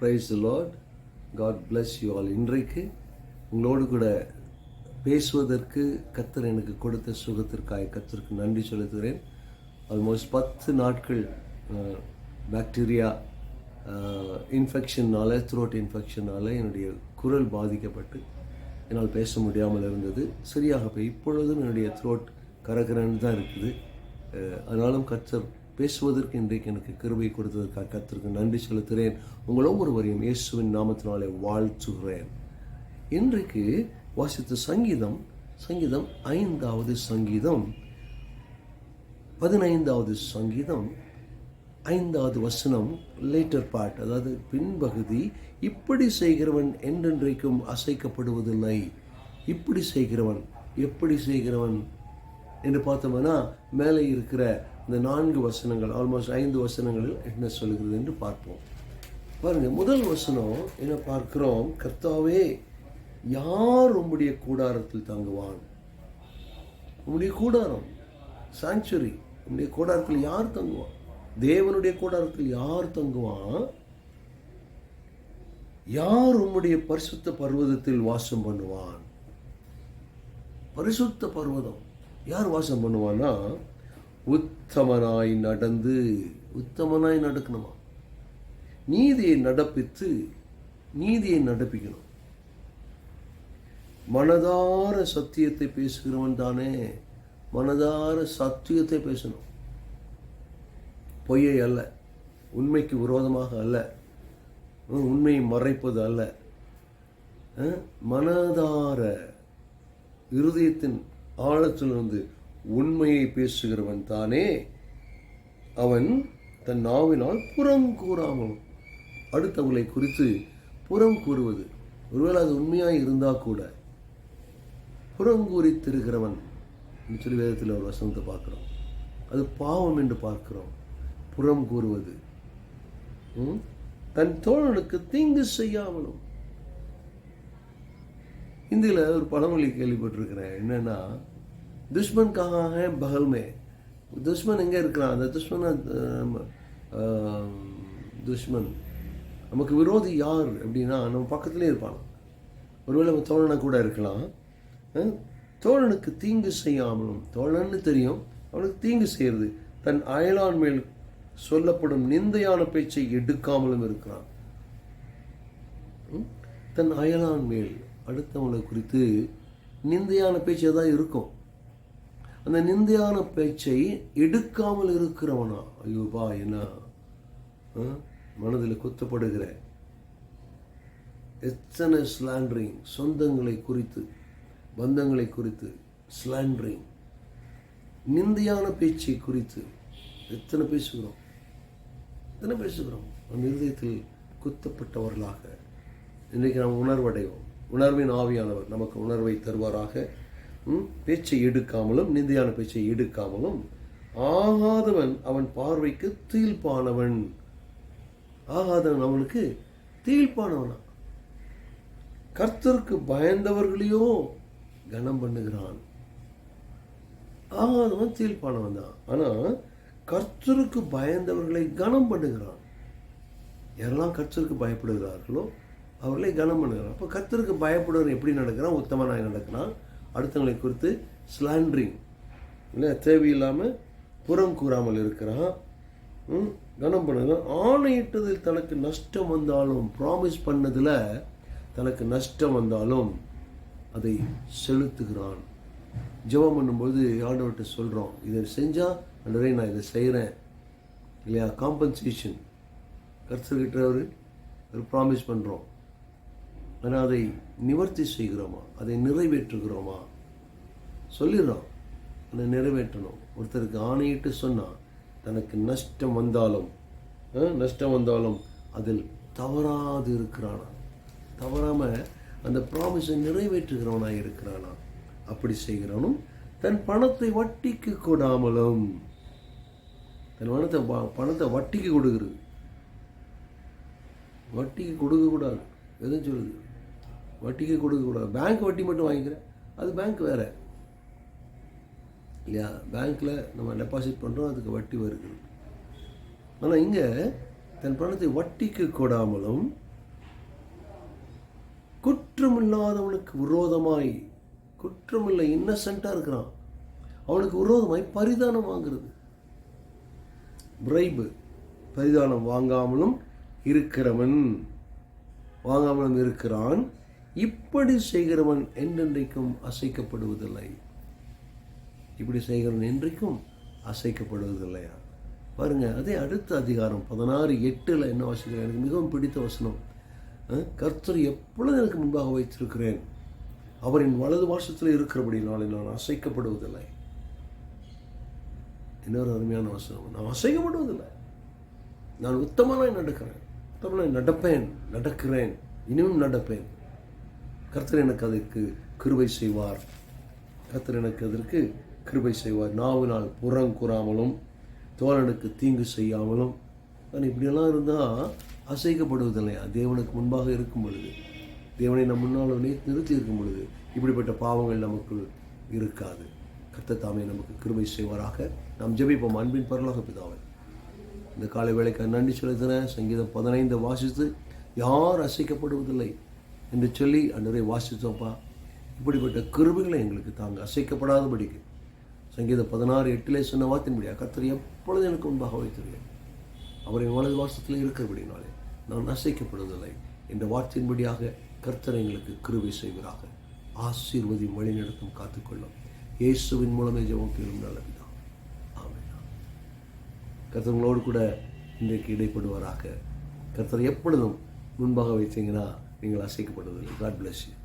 Praise Lord God bless you all இன்றைக்கு உங்களோடு கூட பேசுவதற்கு கத்தர் எனக்கு கொடுத்த சுகத்திற்காக கத்தருக்கு நன்றி செலுத்துகிறேன். ஆல்மோஸ்ட் பத்து நாட்கள் பாக்டீரியா இன்ஃபெக்ஷனால் த்ரோட் இன்ஃபெக்ஷனால் என்னுடைய குரல் பாதிக்கப்பட்டு என்னால் பேச முடியாமல் இருந்தது. சரியாக போய் இப்பொழுதும் என்னுடைய த்ரோட் கரகரன்னு தான் இருக்குது. அதனாலும் ஆனாலும் கத்தர் பேசுவதற்கு இன்றைக்கு எனக்கு கிருபை கொடுத்ததற்காக கத்திற்கு நன்றி செலுத்துகிறேன். உங்கள் ஒவ்வொருவரையும் இயேசுவின் நாமத்தினாலே வாழ்த்துகிறேன். இன்றைக்கு வாசித்த சங்கீதம் சங்கீதம் ஐந்தாவது சங்கீதம் பதினைந்தாவது சங்கீதம் ஐந்தாவது வசனம் லேட்டர் பார்ட் அதாவது பின்பகுதி இப்படி செய்கிறவன் என்றென்றைக்கும் அசைக்கப்படுவதில்லை. இப்படி செய்கிறவன் எப்படி செய்கிறவன்? என்று பார்த்தோம்னா மேலே இருக்கிற இந்த நான்கு வசனங்கள் ஆல்மோஸ்ட் ஐந்து வசனங்களில் என்ன சொல்கிறது என்று பார்ப்போம். பாருங்கள் முதல் வசனம் என்ன பார்க்கிறோம்? கர்த்தாவே யார் உம்முடைய கூடாரத்தில் தங்குவான்? உம்முடைய கூடாரம் சாங்சுரி உம்முடைய கூடாரத்தில் யார் தங்குவான்? தேவனுடைய கூடாரத்தில் யார் தங்குவான்? யார் உம்முடைய பரிசுத்த பர்வதத்தில் வாசம் பண்ணுவான்? பரிசுத்த பர்வதம் யார் வாசம் பண்ணுவான்னா உத்தமனாய் நடந்து உத்தமனாய் நடக்கணுமா? நீதியை நடப்பித்து நீதியை நடப்பிக்கணும். மனதார சத்தியத்தை பேசுகிறவன் தானே மனதார சத்தியத்தை பேசணும். பொய்யை அல்ல உண்மைக்கு விரோதமாக அல்ல உம், உண்மையை மறைப்பது அல்ல. மனதார இருதயத்தின் ஆழத்திலிருந்து உண்மையை பேசுகிறவன் தானே. அவன் தன் நாவினால் புறம் கூறாமல் அடுத்தவங்களை குறித்து புறம் கூறுவது. ஒருவேளை அது உண்மையாக இருந்தால் கூட புறங்கூறி திருகிறவன் சொல்லி வேதத்தில் ஒரு வசனத்தை பார்க்குறோம். அது பாவம் என்று பார்க்கிறோம். புறம் கூறுவது. தன் தோழனுக்கு தீங்கு செய்யாமலும். இந்தியில் ஒரு பழமொழி கேள்விப்பட்டிருக்கிறேன். என்னன்னா துஷ்மன் கஹா ஹே பகல் துஷ்மன் எங்கே இருக்கிறான் அந்த துஷ்மன் துஷ்மன் நமக்கு விரோதி யார் அப்படின்னா நம்ம பக்கத்துலேயே இருப்பான் ஒருவேளை நம்ம தோழனை கூட இருக்கலாம் தோழனுக்கு தீங்கு செய்யாமலும் தோழன்னு தெரியும் அவனுக்கு தீங்கு செய்யறது தன் அயலான் மேல் சொல்லப்படும் நிந்தையான பேச்சை எடுக்காமலும் இருக்கிறான் ம்? தன் அயலான் மேல் அடுத்தவங்களை குறித்து நிந்தையான பேச்சே தான் இருக்கும் அந்த நிந்தையான பேச்சை எடுக்காமல் இருக்கிறவனா? ஐயோபா என்ன? ஆ? மனதில் குத்தப்படுகிற. எத்தனை ஸ்லாண்டரிங் சொந்தங்களை குறித்து பந்தங்களை குறித்து ஸ்லாண்ட்ரிங் நிந்தையான பேச்சை குறித்து எத்தனை பேசுகிறோம்? எத்தனை பேசுகிறோம்? நம் இருதயத்தில் குத்தப்பட்டவர்களாக. இன்றைக்கு நாம் உணர்வடைவோம். உணர்வின் ஆவியானவர் நமக்கு உணர்வை தருவாராக. பேச்சை எடுக்காமலும் நிந்தையான பேச்சை எடுக்காமலும் ஆகாதவன் அவன் பார்வைக்கு தீழ்ப்பானவன் ஆகாதவன் அவனுக்கு தீழ்ப்பானவனா கர்த்தருக்கு பயந்தவர்களையோ கனம் பண்ணுகிறான். ஆகாதவன் தீழ்ப்பானவன் தான் ஆனா கர்த்தருக்கு பயந்தவர்களை கனம் பண்ணுகிறான். யாரெல்லாம் கர்த்தருக்கு பயப்படுகிறார்களோ அவர்களை கனம் பண்ணுகிறான். அப்போ கர்த்தருக்கு பயப்படுவர் எப்படி நடக்கிறான்? உத்தமனாய் நடக்கிறான். அடுத்தவங்களை குறித்து ஸ்லாண்ட்ரிங் இல்லை தேவையில்லாமல் புறம் கூறாமல் இருக்கிறான். ம், கனம் பண்ணுகிறான் ஆணையிட்டதில் தனக்கு நஷ்டம் வந்தாலும் ப்ராமிஸ் பண்ணதில் தனக்கு நஷ்டம் வந்தாலும் அதை செலுத்துகிறான். ஜெபம் பண்ணும்போது ஆண்டவர்கிட்ட சொல்கிறோம் இதை செஞ்சால் ஆண்டவரே நான் இதை செய்கிறேன் இல்லையா? காம்பன்சேஷன் கர்த்தர்கிட்ட ஒரு ப்ராமிஸ் பண்ணுறோம் ஆனால் அதை நிவர்த்தி செய்கிறோமா? அதை நிறைவேற்றுகிறோமா? சொல்லிடுறோம். அதை நிறைவேற்றணும். ஒருத்தருக்கு ஆணையிட்டு சொன்னால் தனக்கு நஷ்டம் வந்தாலும் நஷ்டம் வந்தாலும் அதில் தவறாது இருக்கிறானா? தவறாமல் அந்த ப்ராமிஸை நிறைவேற்றுகிறவனா இருக்கிறானா? அப்படி செய்கிறவனும் தன் பணத்தை வட்டிக்கு கொடாமலும். தன் பணத்தை வ- பணத்தை வட்டிக்கு கொடுக்குறது. வட்டிக்கு கொடுக்கக்கூடாது. எதுவும் சொல்லுது? வட்டிக்கு கொடுக்கக்கூடாது. பேங்க் வட்டி மட்டும் வாங்கிக்கிறேன். அது பேங்க் வேறு. இல்லையா? பேங்க்கில் நம்ம டெபாசிட் பண்ணுறோம் அதுக்கு வட்டி வருது. ஆனால் இங்கே தன் பணத்தை வட்டிக்கு கொடாமலும் குற்றமில்லாதவனுக்கு விரோதமாய் குற்றமில்லை இன்னசென்ட்டாக இருக்கிறான். அவனுக்கு விரோதமாய் பரிதானம் வாங்குறது. பிரைபு பரிதானம் வாங்காமலும் இருக்கிறவன் வாங்காமலும் இருக்கிறான். இப்படி செய்கிறவன் என்றென்றைக்கும் அசைக்கப்படுவதில்லை. இப்படி செய்கிறவன் என்றைக்கும் அசைக்கப்படுவதில்லையா பாருங்க அதே அடுத்த அதிகாரம் பதினாறு எட்டில் என்ன வாசிக்கிறேன் எனக்கு மிகவும் பிடித்த வசனம். கர்த்தர் எப்பொழுது எனக்கு முன்பாக வைத்திருக்கிறேன்? அவரின் வலது வாசத்தில் இருக்கிறபடினாலே நான் அசைக்கப்படுவதில்லை. இன்னொரு அருமையான வசனம். நான் அசைக்கப்படுவதில்லை. நான் உத்தமனாய் நடக்கிறேன். உத்தமாக நடப்பேன் நடக்கிறேன். இனியும் நடப்பேன். கர்த்தர் எனக்கு அதற்கு கிருபை செய்வார். கர்த்தர் எனக்கு அதற்கு கிருபை செய்வார். நாவினால் புறங்கூறாமலும் தோழனுக்கு தீங்கு செய்யாமலும் நான் இப்படியெல்லாம் இருந்தால் அசைக்கப்படுவதில்லையா தேவனுக்கு முன்பாக இருக்கும் பொழுது தேவனை நம் முன்னால் நிறுத்தி இருக்கும் பொழுது இப்படிப்பட்ட பாவங்கள் நமக்குள் இருக்காது. கர்த்த தாமே நமக்கு கிருபை செய்வாராக. நாம் ஜெபிப்போம். அன்பின் பரலாக பிதாவை இந்த காலை வேளைக்கு நன்றி செலுத்தின சங்கீதம் பதினைந்து வாசித்து யார் அசைக்கப்படுவதில்லை? என்று சொல்லி அன்றரை வாசித்தோப்பா இப்படிப்பட்ட கிருபைகளை எங்களுக்கு தாங்க. அசைக்கப்படாதபடிக்கு. சங்கீதம் பதினாறு எட்டிலே சொன்ன வார்த்தையின்படியாக கர்த்தர் எப்பொழுது எனக்கு முன்பாக வைத்திருக்கேன் அவரின் வலது வாசத்தில் இருக்கிறபடினாலே நான் அசைக்கப்படுவதில்லை என்ற வார்த்தையின்படியாக கர்த்தர் எங்களுக்கு கிருவை செய்வராக. ஆசீர்வதி வழிநடத்தும் காத்துக்கொள்ளும். இயேசுவின் மூலமே ஜெபம் கேளும் நல்லதுதான் ஆமென். கர்த்தவங்களோடு கூட இன்றைக்கு இடைப்படுவாராக. கர்த்தர் எப்பொழுதும் முன்பாக வைத்தீங்கன்னா நீங்கள் அசைக்கப்படுவதில்லை காட் பிளஸ் யூ